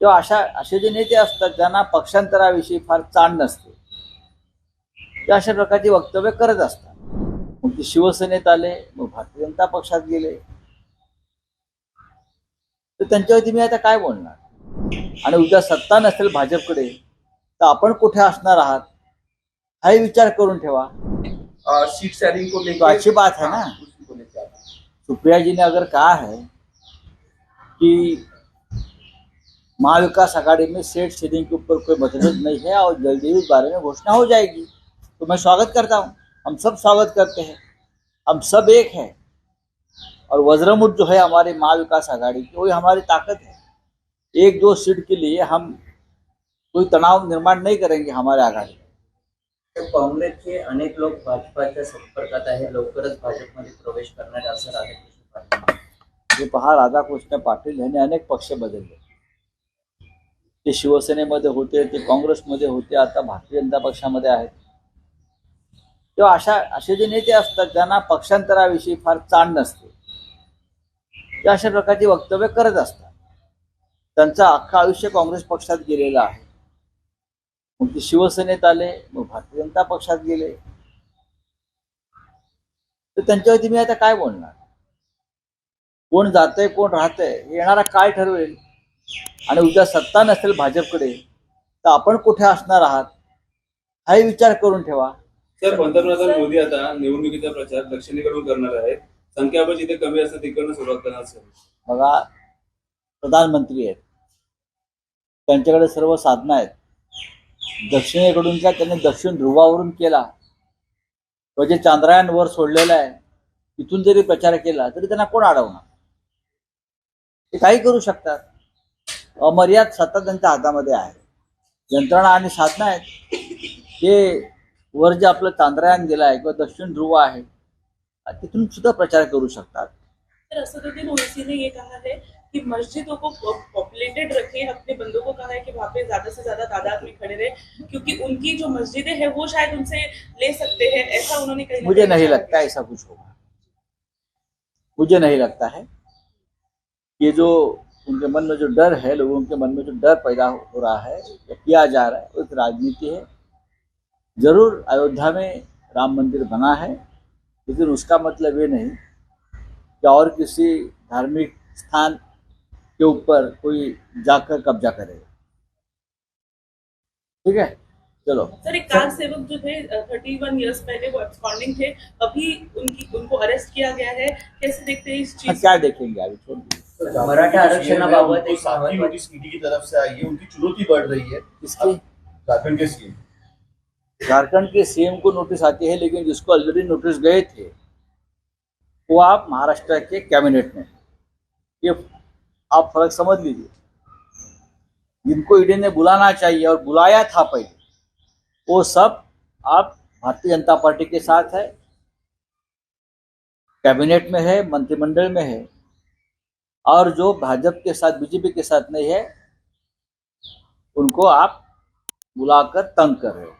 तेव्हा अशा असे जे नेते असतात ज्यांना पक्षांतराविषयी फार चाण नसते ते अशा प्रकारची वक्तव्य करत असतात. मग ते शिवसेनेत आले मग भारतीय जनता पक्षात गेले. तर त्यांच्यावरती मी आता काय बोलणार? आणि उद्या सत्ता नसेल भाजपकडे तर आपण कुठे असणार आहात? हाही विचार करून ठेवा. सीट शेयरिंग को लेकर तो अच्छी बात है ना। हाँ, उसी को लेकर सुप्रिया जी ने अगर कहा है कि महाविकास आघाड़ी में सेट शेयरिंग के ऊपर कोई मतभेद नहीं है और जल्दी ही इस बारे में घोषणा हो जाएगी। तो मैं स्वागत करता हूँ। हम सब स्वागत करते हैं। हम सब एक है। और वज्रमुठ जो है हमारी महाविकास आघाड़ी की वही हमारी ताकत है। एक दो सीट के लिए हम कोई तनाव निर्माण नहीं करेंगे हमारे आघाड़ी। में तर काँग्रेसचे अनेक लोक भाजपाच्या संपर्कात आहे लवकरच भाजपमध्ये प्रवेश करणार असं राधाकृष्ण पाटील हे पहा राधाकृष्ण पाटील यांनी अनेक पक्ष बदलले। ते शिवसेनेमध्ये होते ते काँग्रेसमध्ये होते आता भारतीय जनता पक्षामध्ये आहेत. तेव्हा अशा असे जे नेते असतात ज्यांना पक्षांतराविषयी फार चाण नसते. ते अशा प्रकारची वक्तव्य करत असतात. त्यांचं अख्खं आयुष्य काँग्रेस पक्षात गेलेलं आहे. मग ते शिवसेनेत आले मग भारतीय जनता पक्षात गेले. तर त्यांच्यावरती मी आता काय बोलणार? कोण जातंय कोण राहतंय हे येणारा काय ठरवेल? आणि उद्या सत्ता नसेल भाजपकडे तर आपण कुठे असणार आहात? हाही विचार करून ठेवा. सर पंतप्रधान मोदी आता निवडणुकीचा प्रचार दक्षिणेकडून करणार आहेत. संख्याबळ जिथे कमी असतं तिकडनं सुरुवात करणार सर. बघा प्रधानमंत्री आहेत. त्यांच्याकडे सर्व साधनं आहेत. दक्षिणेकडूनचा त्यांनी दक्षिण ध्रुवावरून केला. तो जे चांद्रयान वर सोडलेलं आहे तिथून जरी प्रचार केला तरी त्यांना कोण अडवणार? ते काही करू शकतात. अमर्याद सत्ता त्यांच्या हातामध्ये आहे. यंत्रणा आणि साधनं आहेत. ते वर जे आपलं चांद्रयान गेलं आहे किंवा दक्षिण ध्रुव आहे तिथून सुद्धा प्रचार करू शकतात. सर असदुद्दीन ओवैसी ने ये कहा है कि मस्जिदों को पॉपुलेटेड रखें अपने बंदों को कहा है कि वहाँ पे ज्यादा से ज्यादा तादाद में खड़े रहे क्योंकि उनकी जो मस्जिदें हैं वो शायद उनसे ले सकते हैं ऐसा उन्होंने कहीं मुझे नहीं। लगता ऐसा कुछ होगा। मुझे नहीं लगता है। ये जो उनके मन में जो डर है लोगों के मन में जो डर पैदा हो रहा है या किया जा रहा है वो एक राजनीति है। ज़रूर अयोध्या में राम मंदिर बना है लेकिन उसका मतलब ये नहीं कि और किसी धार्मिक स्थान के ऊपर कोई जाकर कब्जा करे। ठीक है? चलो। सर एक कार सेवक जो थे थर्टी वन ईयर्स पहले वो एब्सकॉन्डिंग थे अभी उनकी उनको अरेस्ट किया गया है। कैसे देखते हैं इस हाँ, चीज़? क्या देखेंगे अभी छोड़ दीजिए। मराठा आरक्षणाबाबत उनको एक की तरफ़ से आई है उनकी चुनौती बढ़ रही है। इसकी झारखंड के सीएम। झारखंड के सीएम को नोटिस आती है लेकिन जिसको ऑलरेडी नोटिस गए थे वो आप महाराष्ट्र के कैबिनेट में। ये आप फ़र्क समझ लीजिए। जिनको ईडी ने बुलाना चाहिए और बुलाया था पहले वो सब आप भारतीय जनता पार्टी के साथ है। कैबिनेट में है मंत्रिमंडल में है। और जो भाजपा के साथ बीजेपी के साथ नहीं है उनको आप बुलाकर तंग कर रहे हो।